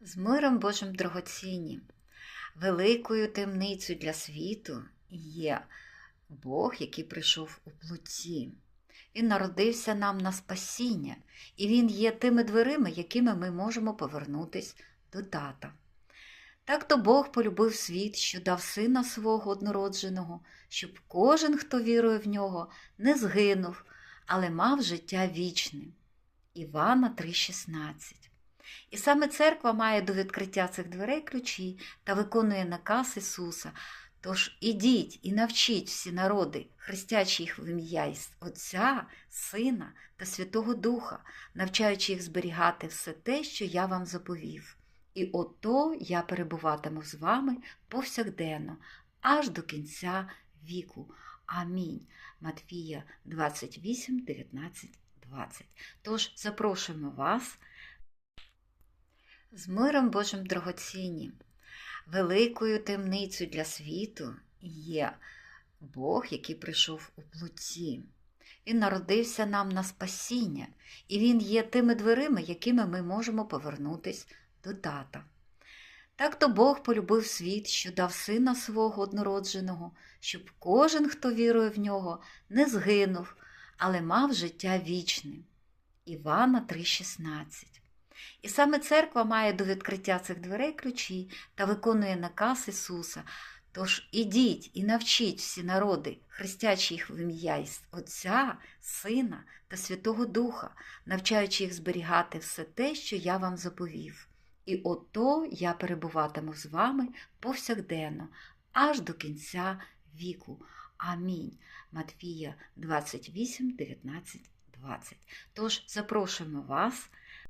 З миром Божим драгоцінні, великою темницею для світу є Бог, який прийшов у плоті. Він народився нам на спасіння, і Він є тими дверима, якими ми можемо повернутись до тата. Так то Бог полюбив світ, що дав сина свого однородженого, щоб кожен, хто вірує в нього, не згинув, але мав життя вічне. Івана 3,16 і саме церква має до відкриття цих дверей ключі та виконує наказ Ісуса. Тож ідіть і навчіть всі народи, хрестячи їх в ім'я Отця, Сина та Святого Духа, навчаючи їх зберігати все те, що я вам заповів. І ото я перебуватиму з вами повсякденно, аж до кінця віку. Амінь. Матвія 28, 19, 20. Тож запрошуємо вас з миром Божим драгоцінні, великою темницею для світу є Бог, який прийшов у плоті. Він народився нам на спасіння, і Він є тими дверима, якими ми можемо повернутись до тата. Так то Бог полюбив світ, що дав сина свого однородженого, щоб кожен, хто вірує в нього, не згинув, але мав життя вічне. Івана 3,16 і саме церква має до відкриття цих дверей ключі та виконує наказ Ісуса. Тож ідіть і навчіть всі народи, хрестячи їх в ім'я Отця, Сина та Святого Духа, навчаючи їх зберігати все те, що я вам заповів. І ото я перебуватиму з вами повсякденно, аж до кінця віку. Амінь. Матвія 28, 19, 20. Тож запрошуємо вас